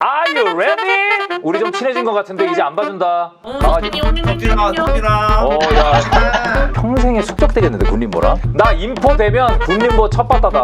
Are you ready? 우리 좀 친해진 것 같은데 이제 안 봐준다. 덕질아 덕질아 어, 야. 평생에 숙적되겠는데 군림보랑? 나 인포 되면 군림보 첫 바다다.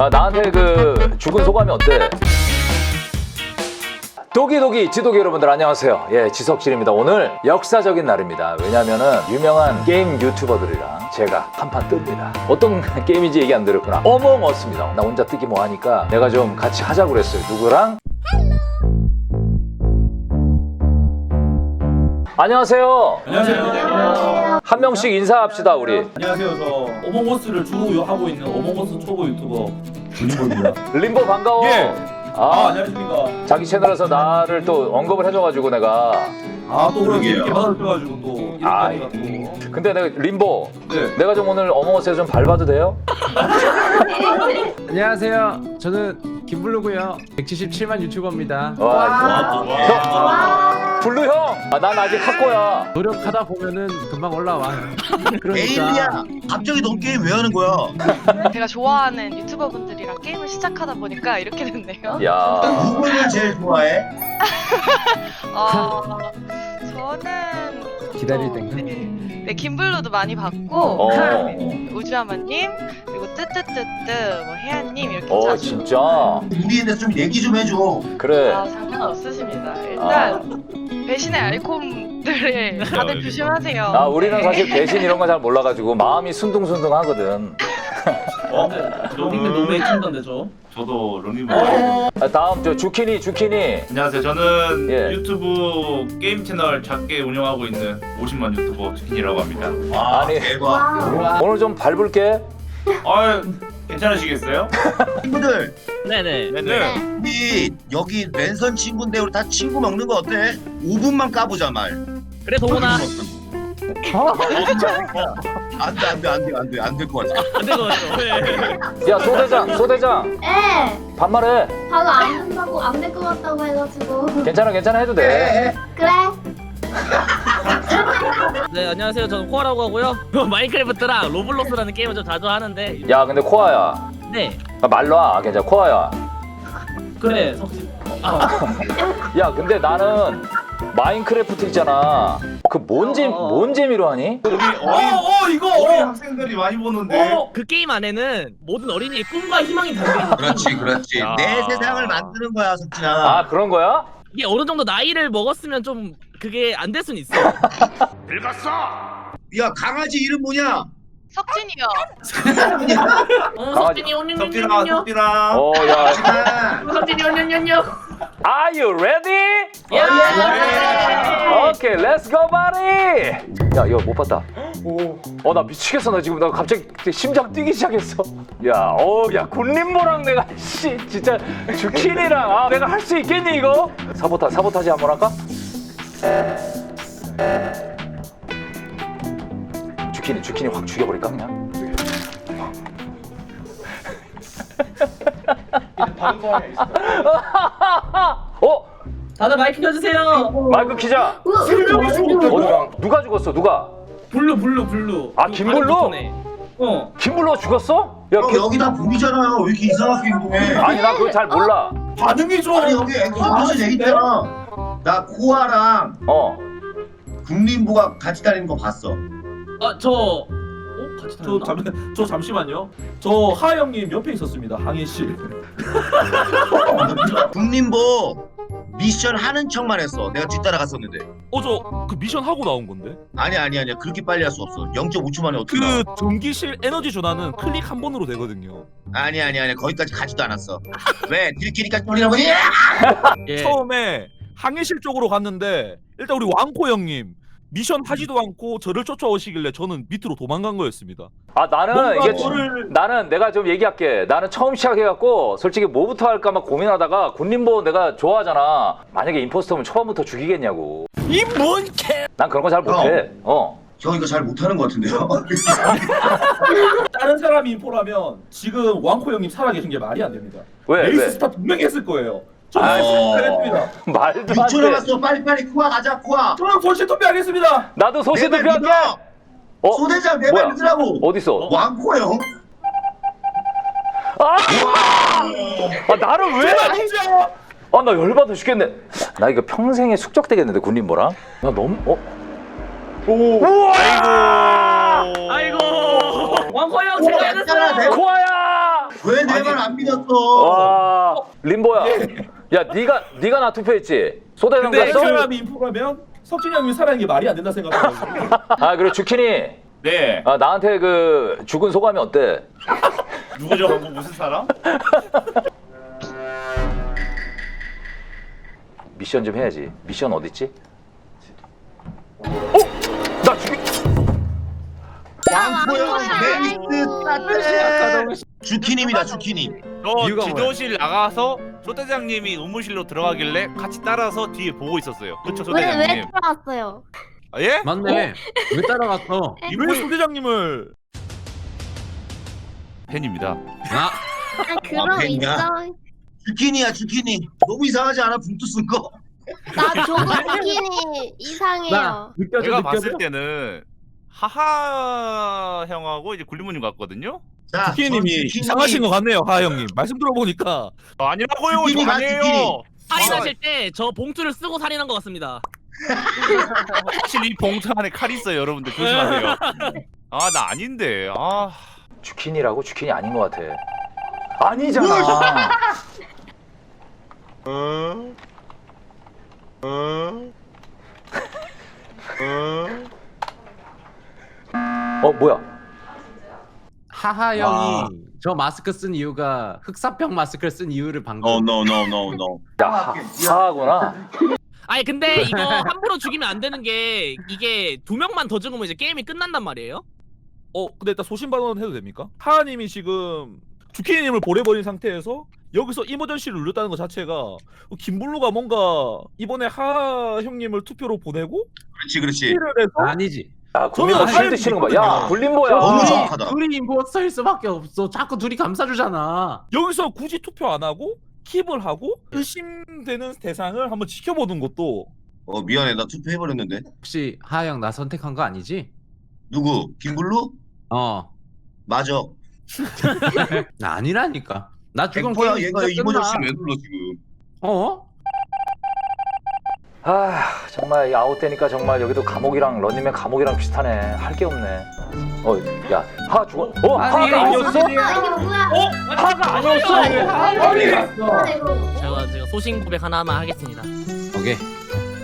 아, 나한테 그 죽은 소감이 어때? 도기도기 지도기 여러분들 안녕하세요. 예, 지석진입니다. 오늘 역사적인 날입니다. 왜냐면은 유명한 게임 유튜버들이랑 제가 한판 뜹니다. 어떤 게임인지 얘기 안 들었구나. 어몽어스입니다. 나 혼자 뜨기 뭐 하니까 내가 좀 같이 하자고 그랬어요. 누구랑? 안녕하세요. 안녕하세요 한 명씩 인사합시다 우리. 안녕하세요 저 어몽어스를 주로 하고 있는 어몽어스 초보 유튜버 윤보입니다 림보 반가워. 예. 아 아, 안녕하십니까 자기 채널에서 나를 또 언급을 해줘가지고 내가. 아또 그렇게 이렇게 받아줘가지고또 아, 이렇게 하니까 근데 내가 림보, 또네 내가 좀 오늘 어몽어스에 좀 밟아도 돼요? 안녕하세요. 저는 김블루고요. 177만 유튜버입니다. 와, 형, 블루 형. 아, 난 아직 학고야. 노력하다 보면은 금방 올라와. 그러니까 에일리야 갑자기 넌 게임 왜 하는 거야? 제가 좋아하는 유튜버분들이랑 게임을 시작하다 보니까 이렇게 됐네요. 야, 누구를 제일 좋아해? 어, 저는 기다릴 또, 땐가? 네, 네, 김블루도 많이 봤고 어, 우주아마님 그리고 뜨뜨뜨뜨 뭐 혜안님 이렇게 어, 자주 진짜. 우리에 대해서 좀 얘기 좀 해줘. 그래. 아 상관없으십니다. 일단 배신의 알콤들에 다들 조심하세요. 아, 우리는 네. 사실 배신 이런 거 잘 몰라가지고 마음이 순둥순둥하거든. 어? 런닝맨 너무 해준다는데 저 저도 런닝맨 아, 다음 저 주키니, 주키니. 안녕하세요 저는 예. 유튜브 게임 채널 작게 운영하고 있는 50만 유튜버 치킨이라고 합니다 와 아니. 대박. 오늘 좀 밟을게. 아 괜찮으시겠어요? 친구들 네네. 네 네 우리 여기 랜선 친구인데 우리 다 친구 먹는 거 어때? 5분만 까보자 말. 그래 동훈아 안돼 안돼 안돼 안돼 안될것 같아. 안 될 것 같아. 왜? 야, 소대장, 소대장. 네, 반말해. 바로 안 된다고 안 될 것 같다고 해가지고 괜찮아, 괜찮아 해도 돼. 그래 네 안녕하세요. 저는 코아라고 하고요. 마인크래프트랑 로블록스라는 게임을 좀 자주 하는데. 야, 근데 코아야. 네. 아, 말로 와. 괜찮아. 코아야. 그래 석진 야 근데 나는 마인크래프트 있잖아 그 뭔 재미 어, 어. 뭔 재미로 하니? 우리 어린, 어 어 이거 어린 어! 학생들이 많이 보는데 어! 그 게임 안에는 모든 어린이의 꿈과 희망이 담겨 있는. 그렇지 그렇지. 야. 내 세상을 만드는 거야 석진아. 아 그런 거야? 이게 어느 정도 나이를 먹었으면 좀 그게 안 될 순 있어. 야 강아지 이름 뭐냐? 석진이요. 어. 석진이 덕질아 온뇸뇸뇸뇸. 덕질아 어야 아, 석진이 온뇸뇸뇸. Are you ready? 야. 오케이 let's go buddy 야 이거 못 봤다 어 나 미치겠어 나 지금 나 갑자기 심장 뛰기 시작했어 야 어 야 군림모랑 내가 씨 진짜 주킨이랑 아 내가 할 수 있겠니 이거? 사보타 사보타지 한번 할까? 주키니 주키니 확 죽여버릴까 그냥? 어? 다들 마이크 켜주세요. 마이크 키자 우와, 어, 누가 죽었어 누가? 블루 블루 블루 아, 김블루? 어 김블루가 죽었어? 야, 형 그, 여기 다 봄이잖아요. 왜 이렇게 이상하게 행동해? 아니 나 그거 잘 몰라. 반응이 좀 아니 여기 엑소무슨 얘기 있잖아. 나 코아랑 어. 국민부가 같이 다니는 거 봤어. 아 저 어? 같이 저, 다녔나? 잠, 저 잠시만요 저 하영님 옆에 있었습니다 항해 씨 국민부 미션 하는 척만 했어. 내가 뒤따라 갔었는데. 어저 그 미션 하고 나온 건데 아니 아니 아니야. 그렇게 빨리 할 수 없어. 0.5초 만에 어떻게 나와? 그 전기실 에너지 전환은 클릭 한 번으로 되거든요 아니 아니 아니 거기까지 가지도 않았어. 왜? 들키니까 나보니? 예. 처음에 항해실 쪽으로 갔는데 일단 우리 왕코 형님 미션 하지도 않고 저를 쫓아오시길래 저는 밑으로 도망간 거였습니다 아 나는 뭔가 이게 저를 나는 내가 좀 얘기할게. 나는 처음 시작해갖고 솔직히 뭐부터 할까 막 고민하다가 군림보 내가 좋아하잖아. 만약에 임포스터면 처음부터 죽이겠냐고. 이뭔 개! 난 그런 거 잘 못해. 어. 형 이거 잘 못하는 것 같은데요? 다른 사람이 인포라면 지금 왕코 형님 살아계신 게 말이 안 됩니다 왜 에이스 왜? 스타 분명히 했을 거예요 아, 했습니다 말도 안 6초 돼. 남았어. 빨리 빨리 코아 가자 코아. 저는 본실 투표하겠습니다 나도 소시 내말 투표할게. 믿어. 어? 소대장 뭐야? 내말 믿으라고. 어디 있어? 왕코 형. 아! 아 나를 왜? 아니죠 아 나 열받아 죽겠네. 나 이거 평생에 숙적되겠는데 군림보랑. 나 너무 어. 오. 아이고. 아이고 왕코 형 제가 해냈어요 코아야. 왜 내 말 안 믿었어? 와 림보야. 야 네가 네가 나 투표했지. 소대장 근데 그 갔어? 사람이 인포라면 석진이 형이 살아있는 게 말이 안 된다 생각하거든요. 아 그리고 주키니. 네. 아 나한테 그 죽은 소감이 어때? 누구죠? 방금 무슨 사람? 미션 좀 해야지. 미션 어딨지? 어? 나 죽이. 아이고. 베이스 주키님이다 주키님. 저 지도실 나가서 소대장님이 의무실로 들어가길래 같이 따라서 뒤에 보고 있었어요. 그쵸 왜, 소대장님? 왜 들어왔어요? 아, 예? 맞네. 왜 따라갔어? 왜 소대장님을 팬입니다. 아, 아, 그럼 팬이야? 있어. 주키니야 주키니. 너무 이상하지 않아? 붕투 쓴 거. 나 조금 스킨이 이상해요. 나 느껴져 제가 느껴져. 봤을 때는 하하 형하고 이제 굴리문님 같거든요. 자, 주키님이 전 주키님이 이상하신 것 같네요 하 형님. 말씀 들어보니까 어, 아니라고요. 가, 아니에요. 살인하실 때 저 봉투를 쓰고 살인한 것 같습니다 확실히 이 봉투 안에 칼 있어요, 여러분들 조심하세요. 아 나 아닌데. 아 주키니라고 주키니 아닌 것 같아. 아니잖아. 어 뭐야? 하하 형이 저 마스크 쓴 이유가 흑사병 마스크를 쓴 이유를 방금. No no no no. 야 하, 하하구나. 아니 근데 이거 함부로 죽이면 안 되는 게 이게 두 명만 더 죽으면 이제 게임이 끝난단 말이에요 어 근데 일단 소신 발언 해도 됩니까? 하하님이 지금 주키님을 보내버린 상태에서 여기서 이머전시를 눌렸다는 것 자체가 김블루가 뭔가 이번에 하하 형님을 투표로 보내고 그렇지 그렇지. 피를 해서 아니지. 야 굴림보 저는 실드 치는 거 봐. 야. 굴림보야. 너무 정확하다. 둘이 임포스터일 수밖에 없어. 자꾸 둘이 감싸주잖아. 여기서 굳이 투표 안 하고 킵을 하고 의심되는 대상을 한번 지켜보는 것도 어 미안해 나 투표해버렸는데. 혹시 형나 선택한 거 아니지? 누구? 김블루? 어. 맞아. 나 아니라니까. 나 죽은 백포야 게임 얘가 진짜 이모저씨 끝나. 왜 눌러 지금? 어? 아 정말 이 아웃되니까 정말 여기도 감옥이랑 런닝맨 감옥이랑 비슷하네. 할 게 없네. 어야 하 죽어. 어 아니, 이게 하가 아니었어? 아? 하가 아니었어? 아, 이거. 제가 제가 소신 고백 하나만 하겠습니다 오케이.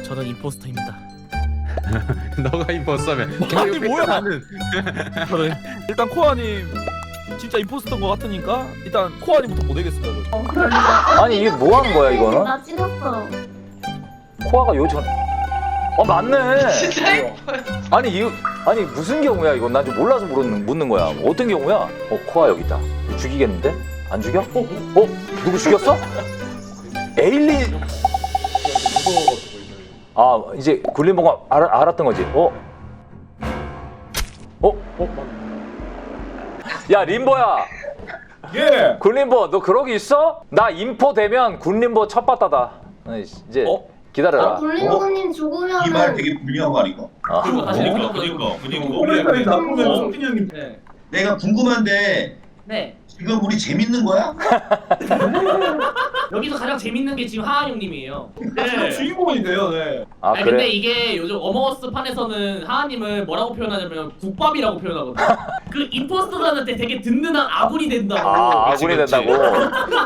저는 임포스터입니다 너가 임포스터면. 아니, 뭐야? 나는. 저는 일단 코아님 진짜 임포스터인 것 같으니까 일단 코아님부터 보내겠습니다. 아니 이게 뭐 하는 거야 이거는? 나 찍었어. 코아가 요즘 어 맞네. 진짜 예뻐요. 아니 이 아니 무슨 경우야 이건 난좀 몰라서 묻는, 묻는 거야. 어떤 경우야? 어 코아 여기 있다. 죽이겠는데? 안 죽여? 어 누구 죽였어? 에일리. 아 이제 굴림보가 알, 알았던 거지. 어? 어? 어? 야 림보야. 예. 굴림보 너 그러기 있어? 나 인포 되면 굴림보 첫 바다다. 어, 이제 어? 기다려라. 굴림보님 이말 죽으면은 되게 불리한 거 아닌가? 아. 그니까 그니까 그니까. 코멘터리 나쁘면 어. 석진이 형님. 네. 내가 궁금한데 네 지금 우리 재밌는 거야? 여기서 가장 재밌는 게 지금 하하 형님이에요 네. 주인공이 돼요. 네. 아 아니, 그래. 근데 이게 요즘 어머어스 판에서는 하하님을 뭐라고 표현하냐면 국밥이라고 표현하거든요. 그 임포스터들한테 되게 든든한 아군이 된다고. 아 아군이. 된다고.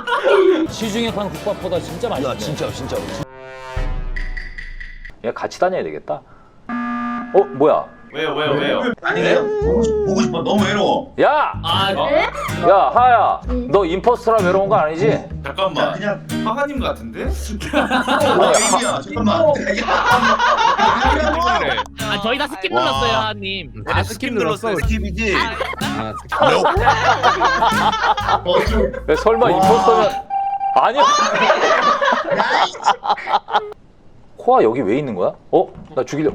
시중에 파는 국밥보다 진짜 맛있네. 진짜 진짜. 얘 같이 다녀야 되겠다. 어 뭐야? 왜요 왜요 왜요? 아니 내가 보고, 싶- 보고 싶어. 너무 외로워. 야, 아, 네? 야 하야, 응. 너 임포스터라 외로운 거 아니지? 자 잠깐만. 그냥 하하님 같은데? 어, 애기야 잠깐만. 야. 아 저희 다 스킵 와. 눌렀어요, 하하님. 아, 스킵 눌렀어. 스킵이지. 아, 어, 좀, 왜 설마 와. 임포스터면 아니야? 코아 여기 왜 있는 거야? 어? 나 죽이려.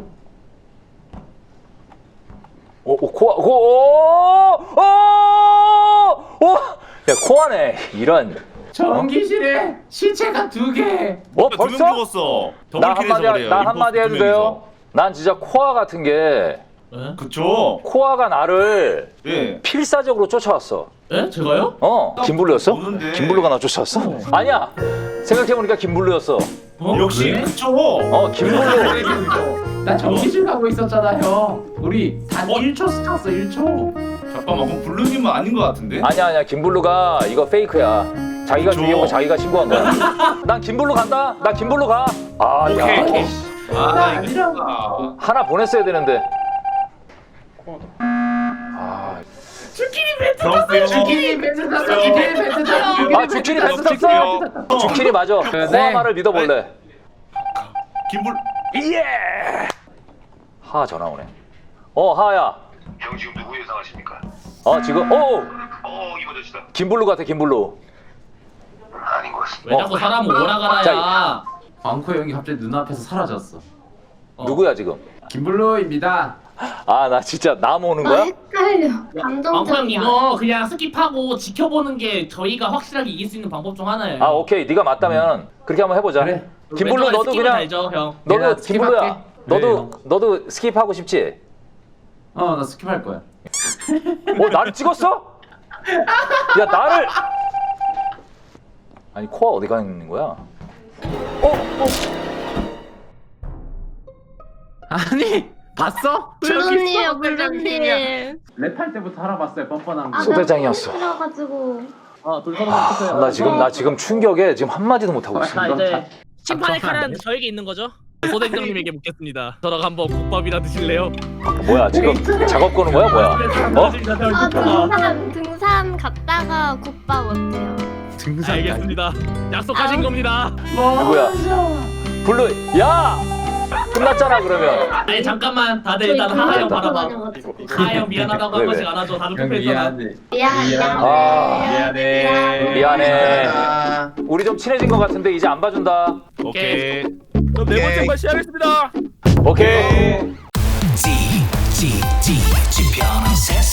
어, 어 코아, 코, 오, 오, 오, 야 코아네 이런. 전기실에 시체가 두 개. 어 두명 벌써? 죽었어. 나 한마디. 나 한마디 해도 두 돼요? 난 진짜 코아 같은 게 에? 그쵸? 코아가 나를 예. 필사적으로 쫓아왔어. 에? 제가요? 어, 김블루였어? 김블루가 나 쫓아왔어? 아니야. 생각해보니까 김블루였어. 어? 역시 왜? 그쵸? 어, 김블루. 나 정기줄 가고 있었잖아 형. 우리 단 어? 1초 스쳤어 1초. 잠깐만 그럼 블루님은 아닌 것 같은데? 아니야, 아니야. 김블루가 이거 페이크야. 자기가 그쵸. 죽이고 자기가 신고한 거야. 난 김블루 간다. 나 김블루 가. 아, 오케이, 야. 오케이. 아 이거 아니라고. 진짜. 하나 보냈어야 되는데. 아, 그러세요. 주키니 멘트 탔어. 주키니 멘트 탔어. 아 주키니 멘트 탔어? 주키니 맞아. 네. 코아 말을 믿어볼래. 김블 예. 하 전화 오네. 어 하야. 형 지금 누구 예상하십니까? 어 지금 오 어 이모저 씨다 김블루 같아 김블루. 아닌 것 같습니다 왜 자꾸 사람 오라가라야? 광코 형이 갑자기 눈앞에서 사라졌어. 어. 누구야 지금? 김블루입니다. 아 나 진짜 남 오는 아 거야? 헷갈려. 왕코 형 감정적이야. 이거 그냥 스킵하고 지켜보는 게 저희가 확실하게 이길 수 있는 방법 중 하나예요. 아 오케이 네가 맞다면 그렇게 한번 해보자. 그래. 김블루 왼쪽에 너도 스킵을 그냥 달죠, 형. 너도 내가 김블루야. 스킵할게. 너도 네, 너도 스킵하고 싶지? 어 나 스킵할 거야. 어 나를 찍었어? 야 나를 아니 코아 어디 가 있는 거야? 어? 어? 아니 봤어? 블루님 블루님. 랩할 때부터 알아봤어요 뻔뻔한 거. 아, 소대장이었어. 그래가지고. 아 둘 서로 나 지금 나 지금 충격에 지금 한 마디도 못 하고 있어. 아, 이제 심판의 칼은 저에게 있는 거죠? 소대장님에게 묻겠습니다. 저랑 한번 국밥이나 드실래요? 뭐야 지금 작업 거는 거야 뭐야? 어? 아 등산 등산 갔다가 국밥 어때요? 등산 알겠습니다. 약속하신 아. 겁니다. 누구야? 블루 야 끝났잖아 그러면. 아니 잠깐만 다들 일단 하하형 바라봐 하하형 미안하다고 한 번씩 안아줘 다들 형 투표했잖아 미안해. 미안해. 미안해. 미안하다. 우리 좀 친해진 것 같은데 이제 안 봐준다. 오케이. 그럼 네 번째 발 시작하겠습니다. 오케이. 지, 지, 지, 지편한 세상.